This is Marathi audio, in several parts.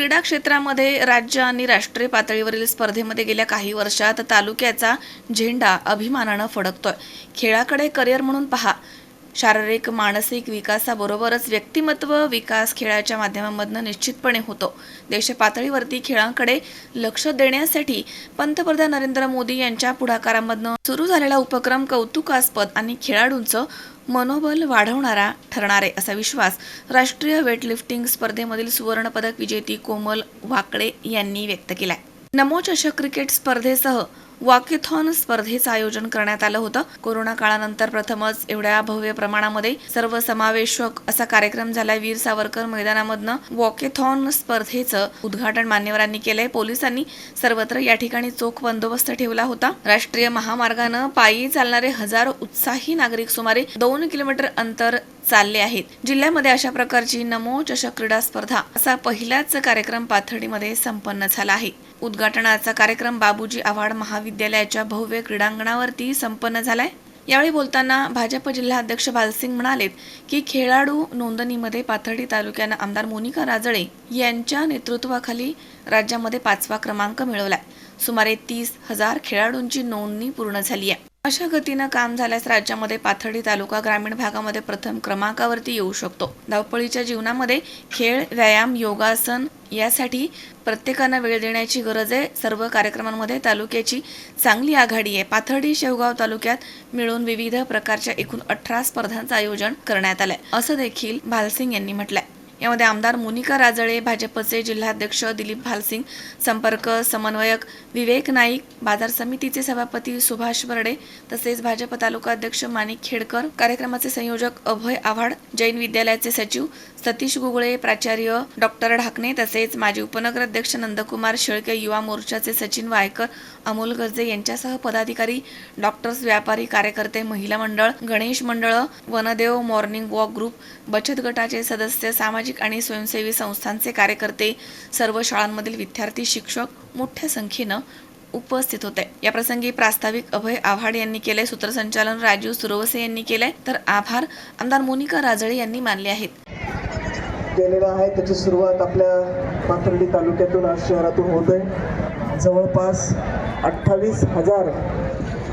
क्रीडा क्षेत्रामध्ये राज्य आणि राष्ट्रीय पातळीवरील स्पर्धेमध्ये गेल्या काही वर्षात तालुक्याचा झेंडा अभिमानानं फडकतोय. खेळाकडे करिअर म्हणून पहा. शारीरिक मानसिक विकासाबरोबरच व्यक्तिमत्व विकास खेळाच्या माध्यमामधनं निश्चितपणे होतो. देश पातळीवरती खेळांकडे लक्ष देण्यासाठी पंतप्रधान नरेंद्र मोदी यांच्या पुढाकारामधनं सुरू झालेला उपक्रम कौतुकास्पद आणि खेळाडूंचं मनोबल वाढवणारा ठरणार आहे असा विश्वास राष्ट्रीय वेटलिफ्टिंग स्पर्धेमधील सुवर्णपदक विजेती कोमल वाकडे यांनी व्यक्त केला आहे चषक क्रिकेट स्पर्धेसह वॉकेथॉन स्पर्धेचं आयोजन करण्यात आलं होतं. कोरोना काळानंतर प्रथमच एवढ्या भव्य प्रमाणामध्ये सर्वसमावेशक असा कार्यक्रम झालाय. वीर सावरकर मैदानामधनं वॉकेथॉन स्पर्धेचं उद्घाटन मान्यवरांनी केलंय. पोलिसांनी सर्वत्र या ठिकाणी चोख बंदोबस्त ठेवला होता. राष्ट्रीय महामार्गानं पायी चालणारे हजारो उत्साही नागरिक सुमारे दोन किलोमीटर अंतर चालले आहेत. जिल्ह्यामध्ये अशा प्रकारची नमो चषक क्रीडा स्पर्धा असा पहिलाच कार्यक्रम पाथर्डीमध्ये संपन्न झाला आहे. उद्घाटनाचा कार्यक्रम बाबूजी आव्हाड महाविद्यालयाच्या भव्य क्रीडांगणावरती संपन्न झालाय. यावेळी बोलताना भाजप जिल्हाध्यक्ष भालसिंग म्हणालेत की खेळाडू नोंदणीमध्ये पाथर्डी तालुक्यानं आमदार मोनिका राजळे यांच्या नेतृत्वाखाली राज्यामध्ये पाचवा क्रमांक मिळवलाय. सुमारे तीस हजार खेळाडूंची नोंदणी पूर्ण झाली आहे. अशा गतीनं काम झाल्यास राज्यामध्ये पाथर्डी तालुका ग्रामीण भागामध्ये प्रथम क्रमांकावरती येऊ शकतो. धावपळीच्या जीवनामध्ये खेळ व्यायाम योगासन यासाठी प्रत्येकानं वेळ देण्याची गरज आहे. सर्व कार्यक्रमांमध्ये तालुक्याची चांगली आघाडी आहे. पाथर्डी शेवगाव तालुक्यात मिळून विविध प्रकारच्या एकूण अठरा स्पर्धांचं आयोजन करण्यात आलंय. असं देखील भालसिंग यांनी म्हटलंय. यामध्ये आमदार मोनिका राजळे भाजपचे जिल्हाध्यक्ष दिलीप भालसिंग संपर्क समन्वयक विवेक नाईक बाजार समितीचे सभापती सुभाष बर्डे तसेच भाजप तालुकाध्यक्ष माणिक खेडकर कार्यक्रमाचे संयोजक अभय आव्हाड जैन विद्यालयाचे सचिव सतीश गुगळे प्राचार्य डॉक्टर ढाकणे तसेच माजी उपनगराध्यक्ष नंदकुमार शेळके युवा मोर्चाचे सचिन वायकर अमोल गर्जे यांच्यासह पदाधिकारी डॉक्टर्स व्यापारी कार्यकर्ते महिला मंडळ गणेश मंडळ वनदेव मॉर्निंग वॉक ग्रुप बचत गटाचे सदस्य सामाजिक आणि स्वयंसेवी संस्थांचे कार्यकर्ते सर्व शाळांमधील विद्यार्थी शिक्षक मोठ्या संख्येनं उपस्थित होते. या प्रसंगी प्रास्ताविक अभय आव्हाड यांनी केले सूत्रसंचालन राजीव सुरवसे यांनी केले तर आभार आमदार मोनिका राजळे यांनी मानले आहेत. केलेला आहे त्याची सुरुवात आपल्या पाथर्डी तालुक्यातून आज शहरातून होत आहे जवळपास अठ्ठावीस हजार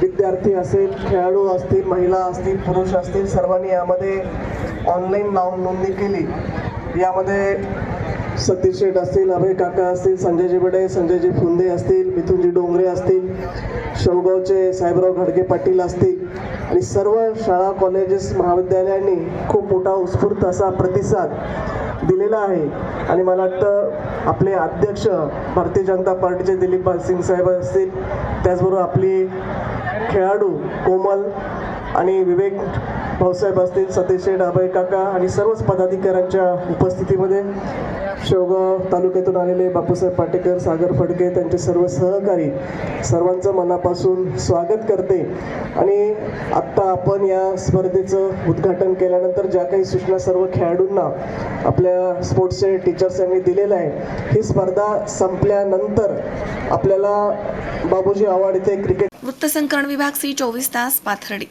विद्यार्थी असेल खेळाडू असतील महिला असतील पुरुष असतील सर्वांनी यामध्ये ऑनलाईन नाव नोंदणी केली. यामध्ये सतीश शेठ असतील अभय काका असतील संजयजी बडे संजयजी फुंदे असतील मिथुनजी डोंगरे असतील शेवगावचे साहेबराव घडगे पाटील असतील. आणि सर्व शाळा कॉलेजेस महाविद्यालयांनी खूप मोठा उत्स्फूर्त असा प्रतिसाद दिलेला आहे. आणि मला वाटतं आपले अध्यक्ष भारतीय जनता पार्टीचे दिलीप सिंग साहेब असतील त्याचबरोबर आपली खेळाडू कोमल आणि विवेक भाऊसाहेब असतील सतीश शेठ अभय काका आणि सर्वच पदाधिकाऱ्यांच्या उपस्थितीमध्ये शेवगाव तालुक्यातून आलेले बापूसाहेब पाटेकर सागर फडके त्यांचे सर्व सहकारी सर्वांचं मनापासून स्वागत करते. आणि आत्ता आपण या स्पर्धेचं उद्घाटन केल्यानंतर ज्या काही सूचना सर्व खेळाडूंना आपल्या स्पोर्ट्सचे टीचर्स यांनी दिलेलं आहे ही स्पर्धा संपल्यानंतर आपल्याला बाबूजी आव्हाड इथे क्रिकेट वृत्तसंकलन विभाग सी चोवीस तास पाथर्डी.